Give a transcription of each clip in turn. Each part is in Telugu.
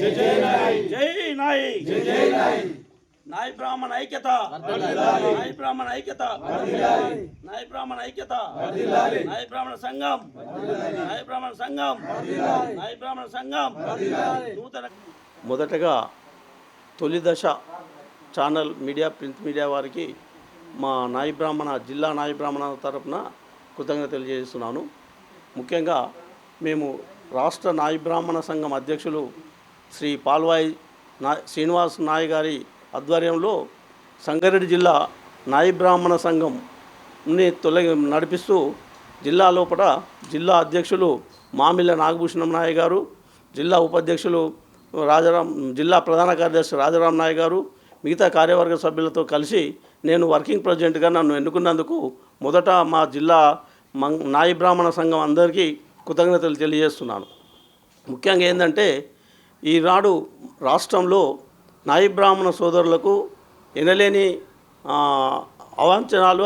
జై నాయి. నాయ బ్రాహ్మణ ఐక్యత. నాయబ్రాహ్మణ ఐక్యత. నాయబ్రాహ్మణ ఐక్యత. నాయబ్రాహ్మణ సంఘం. నాయబ్రాహ్మణ సంఘం. నాయబ్రాహ్మణ సంఘం. నూతన మొదటగా తొలి దశ ఛానల్ మీడియా ప్రింట్ మీడియా వారికి మా నాయి బ్రాహ్మణ జిల్లా నాయబ్రాహ్మణ బ్రాహ్మణ తరపున కృతజ్ఞత తెలియజేస్తున్నాను. ముఖ్యంగా మేము రాష్ట్ర నాయబ్రాహ్మణ సంఘం అధ్యక్షులు శ్రీ పాల్వాయి నా శ్రీనివాస్ నాయ్ గారి ఆధ్వర్యంలో సంగారెడ్డి జిల్లా నాయి బ్రాహ్మణ సంఘంని తొలగి నడిపిస్తూ జిల్లా లోపల జిల్లా అధ్యక్షులు మామిళ్ళ నాగభూషణం నాయ్ గారు జిల్లా ఉపాధ్యక్షులు రాజారాం జిల్లా ప్రధాన కార్యదర్శి రాజారాం నాయ్ గారు మిగతా కార్యవర్గ సభ్యులతో కలిసి నేను వర్కింగ్ ప్రెసిడెంట్గా నన్ను ఎన్నుకున్నందుకు మొదట మా జిల్లా మం బ్రాహ్మణ సంఘం అందరికీ కృతజ్ఞతలు తెలియజేస్తున్నాను. ముఖ్యంగా ఏంటంటే ఈనాడు రాష్ట్రంలో నాయి బ్రాహ్మణ సోదరులకు ఎనలేని అవాంఛనాలు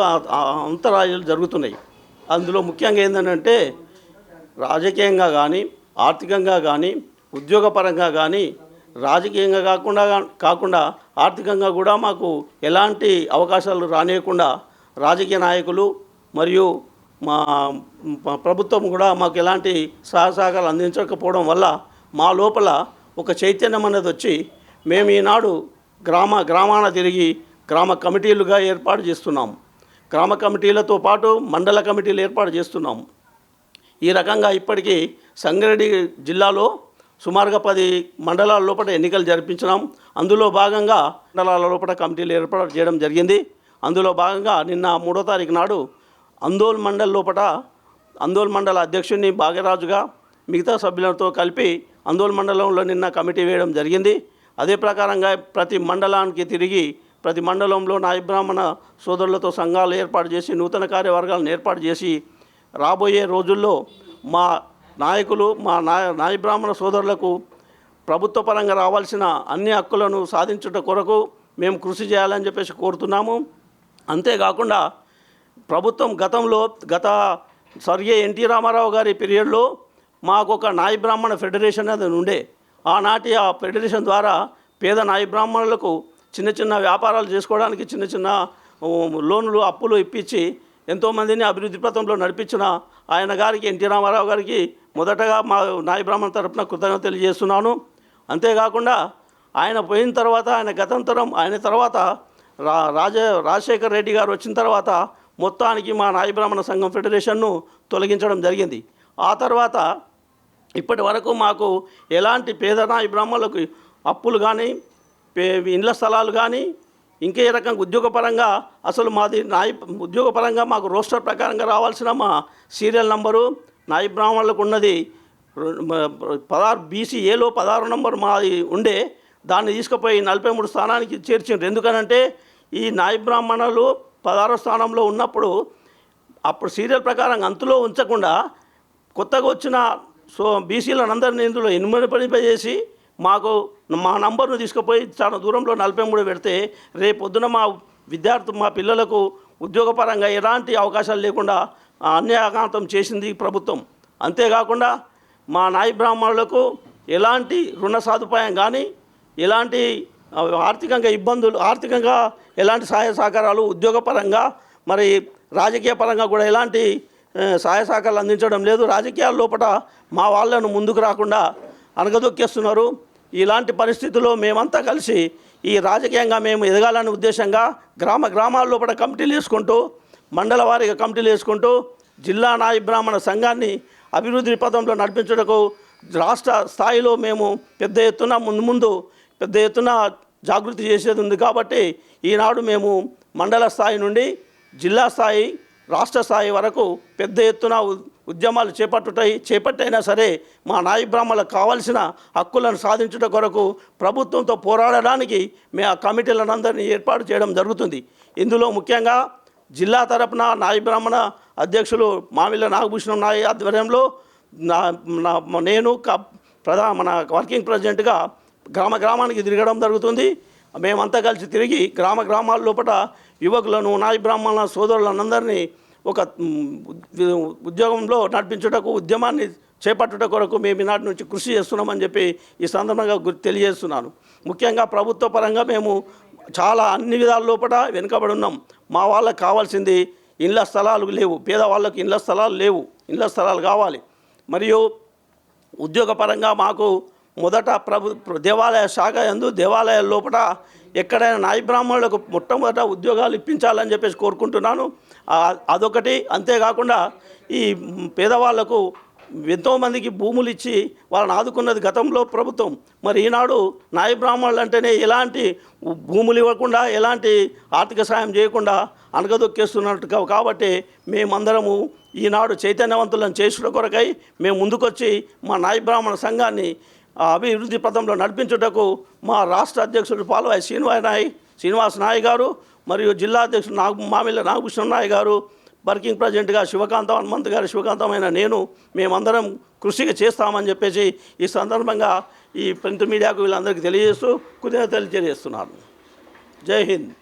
అంతరాయాలు జరుగుతున్నాయి. అందులో ముఖ్యంగా ఏంటంటే రాజకీయంగా కానీ ఆర్థికంగా కానీ ఉద్యోగపరంగా కానీ రాజకీయంగా కాకుండా కాకుండా ఆర్థికంగా కూడా మాకు ఎలాంటి అవకాశాలు రానియకుండా రాజకీయ నాయకులు మరియు మా మా ప్రభుత్వం కూడా మాకు ఎలాంటి సహాయ సహకారాలు అందించకపోవడం వల్ల మా లోపల ఒక చైతన్యం అనేది వచ్చి మేము ఈనాడు గ్రామ గ్రామాన తిరిగి గ్రామ కమిటీలుగా ఏర్పాటు చేస్తున్నాం. గ్రామ కమిటీలతో పాటు మండల కమిటీలు ఏర్పాటు చేస్తున్నాం. ఈ రకంగా ఇప్పటికీ సంగారెడ్డి జిల్లాలో సుమారుగా పది మండలాల లోపల ఎన్నికలు జరిపించినాం. అందులో భాగంగా మండలాల లోపల కమిటీలు ఏర్పాటు చేయడం జరిగింది. అందులో భాగంగా నిన్న మూడో తారీఖు నాడు అందోల్ మండల్ లోపల అందోల్ మండల అధ్యక్షుడిని భాగ్యరాజుగా మిగతా సభ్యులతో కలిపి అందోల్ మండలంలో నిన్న కమిటీ వేయడం జరిగింది. అదే ప్రకారంగా ప్రతి మండలానికి తిరిగి ప్రతి మండలంలో నాయ బ్రాహ్మణ సోదరులతో సంఘాలు ఏర్పాటు చేసి నూతన కార్యవర్గాలను ఏర్పాటు చేసి రాబోయే రోజుల్లో మా నాయకులు మా నాయ నాయ బ్రాహ్మణ సోదరులకు ప్రభుత్వ పరంగా రావాల్సిన అన్ని హక్కులను సాధించుట కొరకు మేము కృషి చేయాలని చెప్పేసి కోరుతున్నాము. అంతేకాకుండా ప్రభుత్వం గతంలో గత స్వర్గీయ ఎన్టీ రామారావు గారి పీరియడ్లో మాకు ఒక నాయ బ్రాహ్మణ ఫెడరేషన్ అనేది ఉండే. ఆనాటి ఆ ఫెడరేషన్ ద్వారా పేద నాయ బ్రాహ్మణులకు చిన్న చిన్న వ్యాపారాలు చేసుకోవడానికి చిన్న చిన్న లోన్లు అప్పులు ఇప్పించి ఎంతోమందిని అభివృద్ధి పథంలో నడిపించిన ఆయన గారికి ఎన్టీ రామారావు గారికి మొదటగా మా నాయ బ్రాహ్మణ తరపున కృతజ్ఞత తెలియజేస్తున్నాను. అంతేకాకుండా ఆయన పోయిన తర్వాత ఆయన గతంతరం ఆయన తర్వాత రా రాజ రాజశేఖర్ రెడ్డి గారు వచ్చిన తర్వాత మొత్తానికి మా నాయ బ్రాహ్మణ సంఘం ఫెడరేషన్ను తొలగించడం జరిగింది. ఆ తర్వాత ఇప్పటి వరకు మాకు ఎలాంటి పేద నాయ బ్రాహ్మణులకు అప్పులు కానీ పే ఇండ్ల స్థలాలు కానీ ఇంకే రకంగా ఉద్యోగపరంగా అసలు మాది నాయ ఉద్యోగపరంగా మాకు రోస్టర్ ప్రకారంగా రావాల్సిన మా సీరియల్ నంబరు నాయి బ్రాహ్మణులకు ఉన్నది పదహారు బీసీ ఏలో పదహారు నంబర్ మాది ఉండే దాన్ని తీసుకుపోయి నలభై మూడు స్థానానికి చేర్చిండ్రు. ఎందుకనంటే ఈ నాయ బ్రాహ్మణులు పదహారో స్థానంలో ఉన్నప్పుడు అప్పుడు సీరియల్ ప్రకారం అంతులో ఉంచకుండా కొత్తగా వచ్చిన సో బీసీలను అందరినీ ఇందులో ఇన్మడిపై చేసి మాకు మా నంబర్ను తీసుకుపోయి చాలా దూరంలో నలభై మూడు పెడితే రేపు పొద్దున మా విద్యార్థి మా పిల్లలకు ఉద్యోగపరంగా ఎలాంటి అవకాశాలు లేకుండా అన్యాఘాతం అన్యాయకాంతం చేసింది ప్రభుత్వం. అంతేకాకుండా మా నాయ బ్రాహ్మణులకు ఎలాంటి రుణ సదుపాయం కానీ ఎలాంటి ఆర్థికంగా ఇబ్బందులు ఆర్థికంగా ఎలాంటి సహాయ సహకారాలు ఉద్యోగపరంగా మరి రాజకీయ పరంగా కూడా ఎలాంటి సహాయ సహకారాలు అందించడం లేదు. రాజకీయాల లోపల మా వాళ్ళను ముందుకు రాకుండా అనగదొక్కేస్తున్నారు. ఇలాంటి పరిస్థితుల్లో మేమంతా కలిసి ఈ రాజకీయంగా మేము ఎదగాలనే ఉద్దేశంగా గ్రామ గ్రామాల లోపల కమిటీలు వేసుకుంటూ మండల వారీగా కమిటీలు వేసుకుంటూ జిల్లా నాయ బ్రాహ్మణ సంఘాన్ని అభివృద్ధి పథంలో నడిపించడకు రాష్ట్ర స్థాయిలో మేము పెద్ద ఎత్తున ముందు ముందు పెద్ద ఎత్తున జాగృతి చేసేది ఉంది కాబట్టి ఈనాడు మేము మండల స్థాయి నుండి జిల్లా స్థాయి రాష్ట్ర స్థాయి వరకు పెద్ద ఎత్తున ఉ- ఉద్యమాలు చేపట్టుటై చేపట్టైనా సరే మా నాయ బ్రాహ్మణులకు కావాల్సిన హక్కులను సాధించుట కొరకు ప్రభుత్వంతో పోరాడడానికి మేము ఆ కమిటీలనందరినీ ఏర్పాటు చేయడం జరుగుతుంది. ఇందులో ముఖ్యంగా జిల్లా తరపున నాయ బ్రాహ్మణ అధ్యక్షులు మామిళ్ళ నాగభూషణం నాయ ఆధ్వర్యంలో నా నేను ప్రధాన మన వర్కింగ్ ప్రెసిడెంట్గా గ్రామ గ్రామానికి తిరగడం జరుగుతుంది. మేమంతా కలిసి తిరిగి గ్రామ గ్రామాల లోపల యువకులను నాయ బ్రాహ్మణ సోదరులందరినీ ఒక ఉద్యోగంలో నడిపించుటకు ఉద్యమాన్ని చేపట్టుట కొరకు మేము ఈనాటి నుంచి కృషి చేస్తున్నామని చెప్పి ఈ సందర్భంగా తెలియజేస్తున్నాను. ముఖ్యంగా ప్రభుత్వ పరంగా మేము చాలా అన్ని విధాల లోపల వెనుకబడి ఉన్నాం. మా వాళ్ళకి కావాల్సింది ఇండ్ల స్థలాలు లేవు. పేదవాళ్ళకి ఇండ్ల స్థలాలు లేవు. ఇళ్ళ స్థలాలు కావాలి. మరియు ఉద్యోగపరంగా మాకు మొదట ప్రభు దేవాలయ శాఖ ఎందు దేవాలయ లోపల ఎక్కడైనా నాయ బ్రాహ్మణులకు మొట్టమొదట ఉద్యోగాలు ఇప్పించాలని చెప్పేసి కోరుకుంటున్నాను. అదొకటి. అంతేకాకుండా ఈ పేదవాళ్ళకు ఎంతోమందికి భూములు ఇచ్చి వాళ్ళని ఆదుకున్నది గతంలో ప్రభుత్వం. మరి ఈనాడు నాయ బ్రాహ్మణులు అంటేనే ఎలాంటి భూములు ఇవ్వకుండా ఎలాంటి ఆర్థిక సాయం చేయకుండా అనగదొక్కేస్తున్నట్టు కాబట్టి మేమందరము ఈనాడు చైతన్యవంతులను చేసిన కొరకై మేము ముందుకొచ్చి మా నాయ బ్రాహ్మణ సంఘాన్ని అభివృద్ధి పథంలో నడిపించుటకు మా రాష్ట్ర అధ్యక్షుడు పాల్వాయి శ్రీనివాస్ నాయ్ శ్రీనివాస్ నాయ్ గారు మరియు జిల్లా అధ్యక్షుడు నాగ మామిళ్ళ నాగభూషణ నాయ్ గారు వర్కింగ్ ప్రెసిడెంట్గా శివకాంత హనుమంత్ గారు శివకాంతమైన నేను మేమందరం కృషిగా చేస్తామని చెప్పేసి ఈ సందర్భంగా ఈ ప్రింట్ మీడియాకు వీళ్ళందరికీ తెలియజేస్తూ కృతజ్ఞతలు తెలియజేస్తున్నాను. జై హింద్.